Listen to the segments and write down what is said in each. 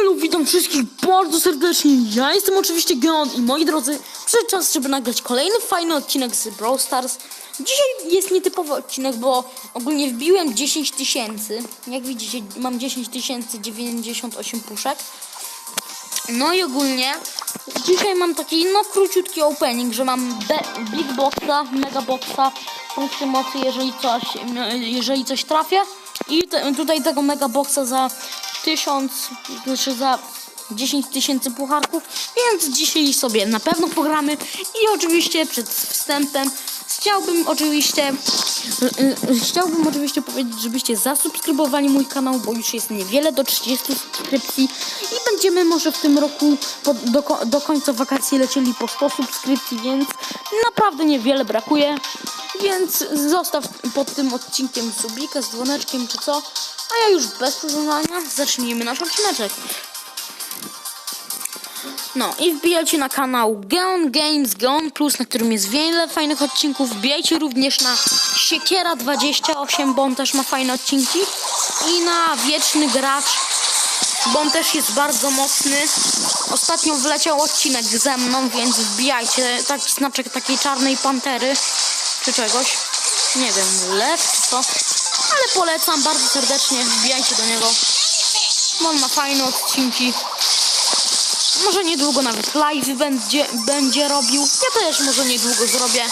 Elu, witam wszystkich bardzo serdecznie. Ja jestem oczywiście Geon i moi drodzy, przyszedł czas, żeby nagrać kolejny fajny odcinek z Brawl Stars. Dzisiaj jest nietypowy odcinek, bo ogólnie wbiłem 10 tysięcy. Jak widzicie, mam 10 tysięcy 98 puszek. No i ogólnie dzisiaj mam taki no króciutki opening, że mam big boxa, mega boxa, punkty mocy, jeżeli coś, jeżeli coś trafię i tutaj tego mega boxa za 1000, znaczy za 10 tysięcy pucharków, więc dzisiaj sobie na pewno pogramy. I oczywiście przed wstępem chciałbym oczywiście y, y, chciałbym oczywiście powiedzieć, żebyście zasubskrybowali mój kanał, bo już jest niewiele do 30 subskrypcji. I będziemy może w tym roku po, do, do końca wakacji lecieli po 100 subskrypcji, więc naprawdę niewiele brakuje. Więc zostaw pod tym odcinkiem subika z dzwoneczkiem czy co, a ja już bez przedłużania zacznijmy nasz odcineczek. No i wbijajcie na kanał Geon Games, Geon Plus, na którym jest wiele fajnych odcinków. Wbijajcie również na Siekiera 28, bo on też ma fajne odcinki. I na Wieczny Gracz, bo on też jest bardzo mocny. Ostatnio wleciał odcinek ze mną, więc wbijajcie. Tak znaczek takiej czarnej pantery, czy czegoś. Nie wiem, lew czy co. Ale polecam bardzo serdecznie, wbijajcie do niego. On ma fajne odcinki. Może niedługo nawet live będzie, będzie robił. Ja też może niedługo zrobię.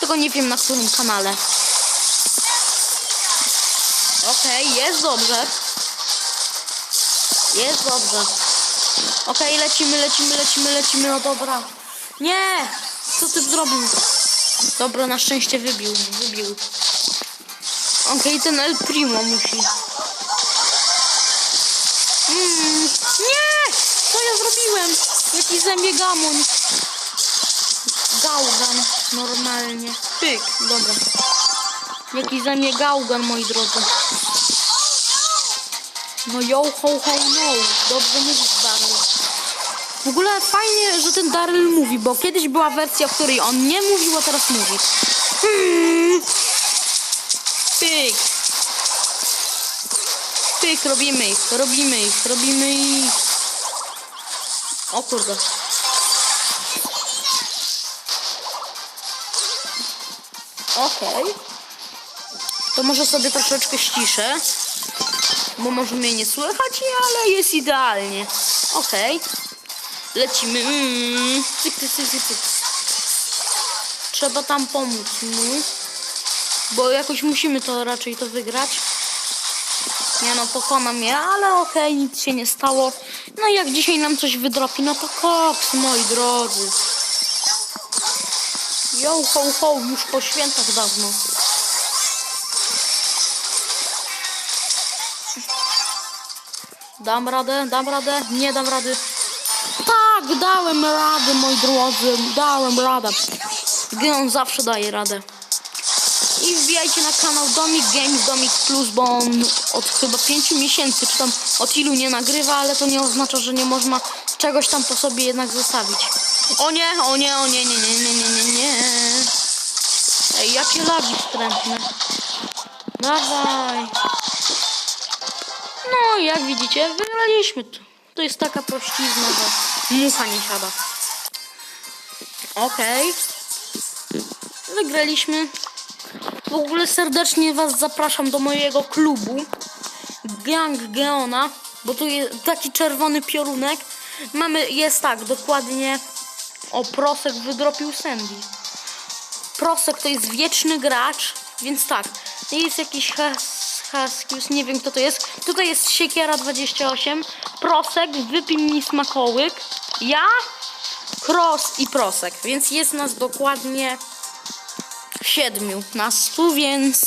Tylko nie wiem na którym kanale. Okej, jest dobrze. Jest dobrze. Okej, lecimy, lecimy, lecimy, lecimy. No dobra. Nie! Co ty zrobił? Dobra, na szczęście wybił, wybił. Okej, ten El Primo musi. Mm, nie! Co ja zrobiłem? Jaki zębie gamoń. Gałgan, normalnie. Pyk, dobra. Jaki zębie gałgan, moi drodzy. No yo, ho, ho, no. Dobrze mówisz, Daryl. W ogóle fajnie, że ten Daryl mówi, bo kiedyś była wersja, w której on nie mówił, a teraz mówi. Hmm. Pyk. Pyk, robimy ich, robimy ich, robimy ich. O kurde. Okej. To może sobie troszeczkę ściszę. Bo może mnie nie słychać, ale jest idealnie. Okej. Lecimy. Mm. Cyk, cyk, cyk, cyk. Trzeba tam pomóc mu. Bo jakoś musimy to raczej to wygrać. Nie no, pokonam je, ale okej, nic się nie stało. No i jak dzisiaj nam coś wydropi, no to koks, moi drodzy. Yo, ho, ho, już po świętach dawno. Dam radę, dam radę, nie dam rady. Tak, dałem radę, moi drodzy, dałem radę. Geon zawsze daje radę. I wbijajcie na kanał Domik Games, Domik Plus, bo on od chyba 5 miesięcy, czy tam od ilu nie nagrywa, ale to nie oznacza, że nie można czegoś tam po sobie jednak zostawić. O nie, o nie, o nie, nie, nie, nie, nie, nie, nie. Ej, jakie lagi wstrętne. Dawaj. No, jak widzicie, wygraliśmy to. To jest taka prościzna, że mucha nie siada. Okej. Wygraliśmy. W ogóle serdecznie Was zapraszam do mojego klubu Gang Geona, bo tu jest taki czerwony piorunek. Mamy, jest tak, dokładnie o Prosek wydropił Sandy. Prosek to jest wieczny gracz, więc tak, jest jakiś Hus- Huskius, nie wiem kto to jest. Tutaj jest Siekiera 28, Prosek, wypij mi smakołyk, ja, Cross i Prosek, więc jest nas dokładnie siedmiu nas tu, więc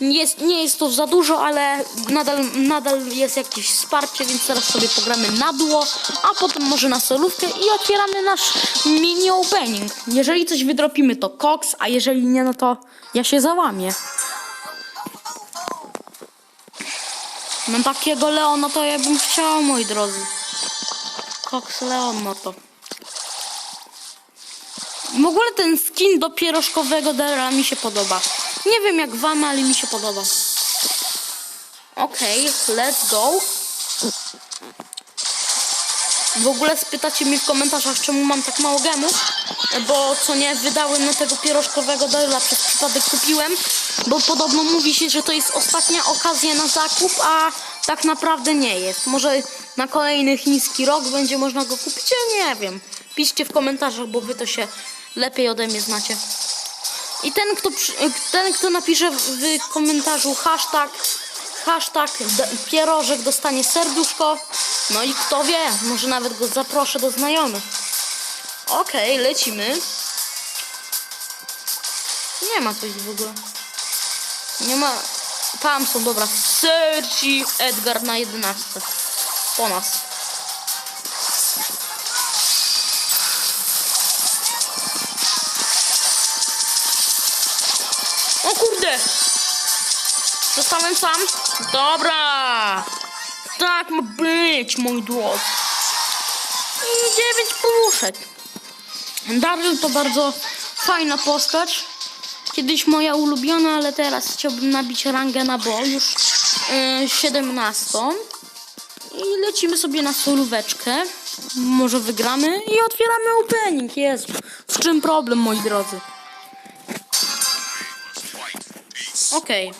nie jest, nie jest to za dużo, ale nadal, nadal jest jakieś wsparcie, więc teraz sobie pogramy na duo, a potem może na solówkę i otwieramy nasz mini opening. Jeżeli coś wydropimy to koks, a jeżeli nie, no to ja się załamię. No takiego Leona to ja bym chciał, moi drodzy. Koks Leon, no to. W ogóle ten skin do pierożkowego Daryla mi się podoba. Nie wiem jak wam, ale mi się podoba. Okej, let's go. W ogóle spytacie mnie w komentarzach, czemu mam tak mało gemów, bo co nie, wydałem na tego pierożkowego dola, przez przypadek kupiłem, bo podobno mówi się, że to jest ostatnia okazja na zakup, a tak naprawdę nie jest. Może na kolejny chiński rok będzie można go kupić, ja nie wiem. Piszcie w komentarzach, bo wy to się lepiej ode mnie znacie. I ten, kto, ten, kto napisze w komentarzu hashtag, hashtag pierożek dostanie serduszko. No i kto wie, może nawet go zaproszę do znajomych. Okej, lecimy. Nie ma coś w ogóle. Nie ma... Tam są, dobra. Sergi Edgar na 11. Po nas. Zostałem sam? Dobra! Tak ma być, mój drodzy. I 9 poruszek. Daryl to bardzo fajna postać. Kiedyś moja ulubiona, ale teraz chciałbym nabić rangę na bo, już yy, 17. I lecimy sobie na solóweczkę. Może wygramy i otwieramy opening. Jezu, w czym problem, moi drodzy? Okej.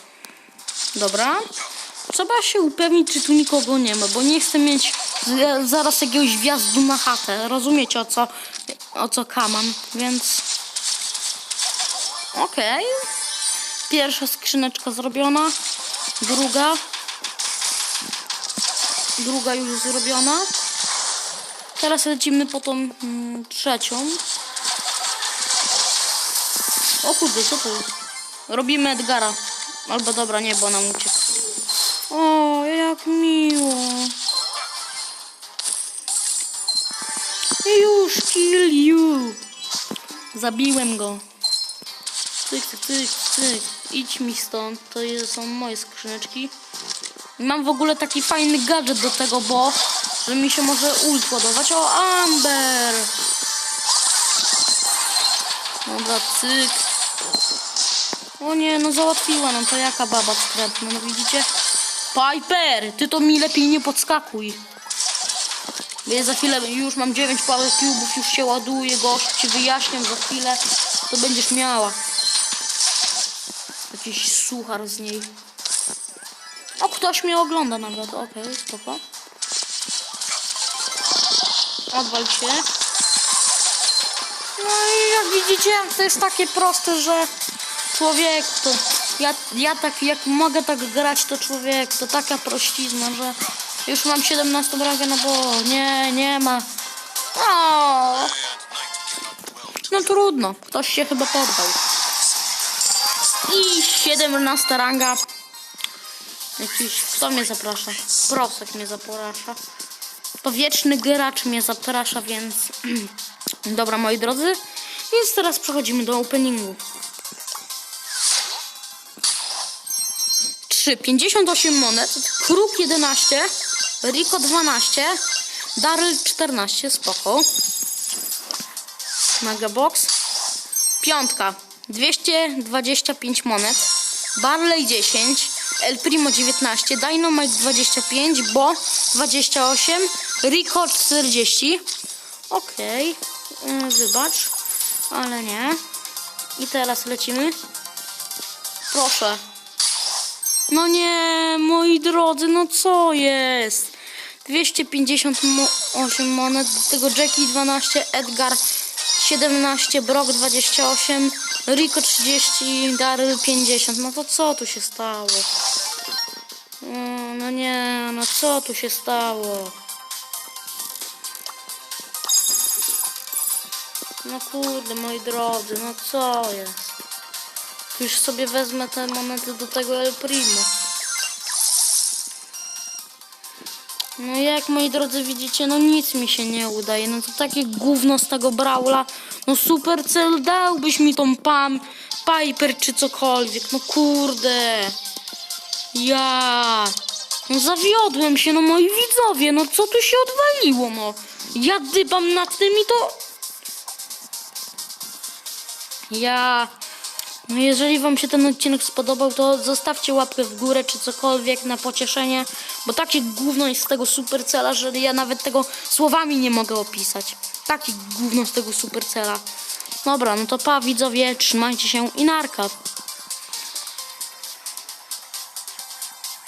Dobra. Trzeba się upewnić, czy tu nikogo nie ma, bo nie chcę mieć zaraz jakiegoś wjazdu na chatę. Rozumiecie o co, o co kaman, więc... Okej. Pierwsza skrzyneczka zrobiona. Druga. Druga już zrobiona. Teraz lecimy po tą mm, trzecią. O kurde, co to jest? Robimy Edgara. Albo dobra, nie, bo nam uciekł. O, jak miło. Już kill you. Zabiłem go. Cyk, cyk, cyk. Idź mi stąd. To są moje skrzyneczki. Mam w ogóle taki fajny gadżet do tego, bo że mi się może ult ładować. O, Amber! Dobra, cyk. O nie, no załatwiła nam to jaka baba wstrętna, no widzicie? Piper, ty to mi lepiej nie podskakuj. Bo ja za chwilę już mam 9 power cube'ów, już się ładuje, gość ci wyjaśniam za chwilę, to będziesz miała. Jakiś suchar z niej. O, ktoś mnie ogląda nawet, okej, spoko. Odwal się. No i jak widzicie, to jest takie proste, że człowiek to... Ja, ja tak, jak mogę tak grać, to człowiek to taka prościzna, że już mam 17 rangę, no bo nie, nie ma. O! No trudno, ktoś się chyba poddał. I 17 ranga. Jakiś, kto mnie zaprasza? Prosek mnie zaprasza. Powietrzny gracz mnie zaprasza, więc... Dobra, moi drodzy. Więc teraz przechodzimy do openingu. 3, 58 monet, Kruk 11, Rico 12, Daryl 14, spoko. Mega Box. Piątka, 225 monet, Barley 10, El Primo 19, Dynamite 25, Bo 28, Rico 40. Okej, okay. wybacz, ale nie. I teraz lecimy. Proszę. No nie, moi drodzy, no co jest? 258 monet, do tego Jackie 12, Edgar 17, Brock 28, Rico 30, Daryl 50. No to co tu się stało? Mm, No nie, no co tu się stało? No kurde, moi drodzy, no co jest? Już sobie wezmę te monety do tego El Primo. No jak moi drodzy widzicie, no nic mi się nie udaje. No to takie gówno z tego Brawla. No super cel dałbyś mi tą Pam, Piper czy cokolwiek. No kurde. Ja. No zawiodłem się, no moi widzowie, no co tu się odwaliło, no. Ja dybam nad tym i to... Ja... No jeżeli wam się ten odcinek spodobał, to zostawcie łapkę w górę czy cokolwiek na pocieszenie. Bo takie gówno jest z tego supercela, że ja nawet tego słowami nie mogę opisać. Takie gówno z tego supercela. Dobra, no to pa widzowie, trzymajcie się i narka.